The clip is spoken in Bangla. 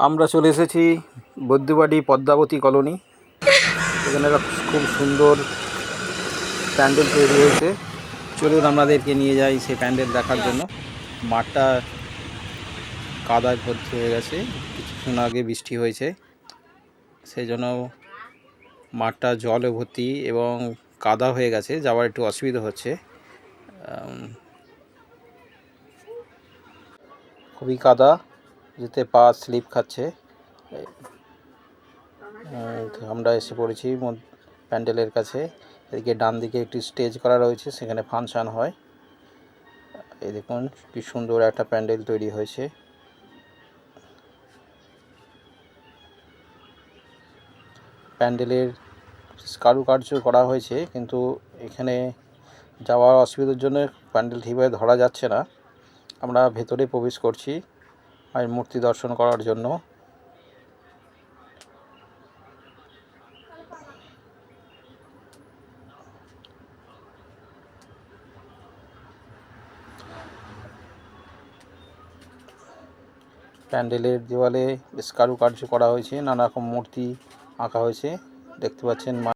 আমরা চলে এসেছি বৈদ্যবাড়ি পদ্মাবতী কলোনি। এখানে একটা খুব সুন্দর প্যান্ডেল তৈরি হয়েছে। চলুন আমাদেরকে নিয়ে যাই সেই প্যান্ডেল দেখার জন্য। মাঠটা কাদায় ভর্তি হয়ে গেছে। কিছুক্ষণ আগে বৃষ্টি হয়েছে। সেই জন্য মাঠটা জলে ভর্তি এবং কাদা হয়ে গেছে। যাওয়ার একটু অসুবিধা হচ্ছে। খুবই কাদা। যেতে পা স্লিপ খাচ্ছে। আমরা এসে পড়েছি প্যান্ডেলের কাছে। এদিকে ডান দিকে একটি স্টেজ করা রয়েছে, সেখানে ফাংশান হয়। এই দেখুন কি সুন্দর একটা প্যান্ডেল তৈরি হয়েছে। প্যান্ডেলের কারুকার্য করা হয়েছে, কিন্তু এখানে যাওয়ার অসুবিধার জন্য প্যান্ডেল ঠিকভাবে ধরা যাচ্ছে না। আমরা ভেতরে প্রবেশ করছি। মায়ের মূর্তি দর্শন করার জন্য। প্যান্ডেলের দেওয়ালে বেশ কারুকার্য করা হয়েছে, নানা রকম মূর্তি আঁকা হয়েছে। দেখতে পাচ্ছেন মা